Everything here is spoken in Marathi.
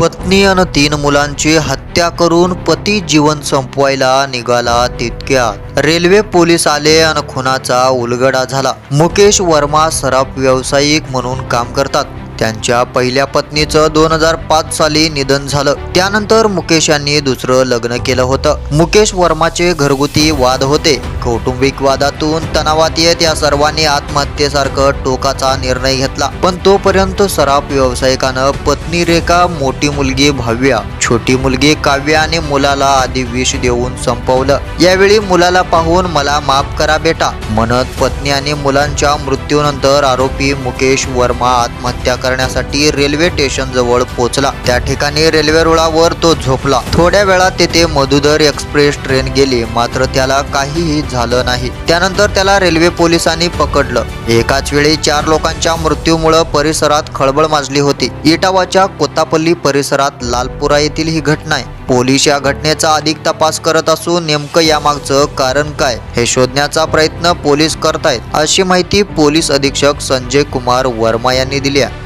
पत्नी आणि तीन मुलांची हत्या करून पती जीवन संपवायला निघाला तितक्यात. रेल्वे पोलीस आले आणि खुनाचा उलगडा झाला. मुकेश वर्मा सराफ व्यावसायिक म्हणून काम करतात. त्यांच्या पहिल्या पत्नीचं दोन हजार पाच साली निधन झालं. त्यानंतर मुकेश यांनी दुसरं लग्न केलं होतं. मुकेश वर्माचे घरगुती वाद होते. कौटुंबिक वादातून तणावात येत या सर्वांनी आत्महत्येसारखं टोकाचा निर्णय घेतला. पण तोपर्यंत सराफ व्यावसायिकानं पत्नी रेखा मोठी मुलगी भाव्या छोटी मुलगी काव्या आणि मुलाला आधी विष देऊन संपवलं. यावेळी मुलाला पाहून मला माफ करा बेटा म्हणत पत्नी आणि मुलांच्या मृत्यूनंतर आरोपी मुकेश वर्मा आत्महत्या करण्यासाठी रेल्वे स्टेशन जवळ पोहोचला त्या ठिकाणी रेल्वे रुळावर तो झोपला. थोड्या वेळात तेथे मधुदर एक्सप्रेस ट्रेन गेली मात्र त्याला काहीही झालं नाही. त्यानंतर त्याला रेल्वे पोलिसांनी पकडलं. एकाच वेळी चार लोकांच्या मृत्यूमुळे परिसरात खळबळ माजली होती. इटावाच्या कोतापल्ली परिसरात लालपुरा येथील ही घटना आहे पोलीस या घटनेचा अधिक तपास करत असून नेमकं यामागचं कारण काय हे शोधण्याचा प्रयत्न पोलीस करतायत अशी माहिती पोलीस अधीक्षक संजय कुमार वर्मा यांनी दिली आहे.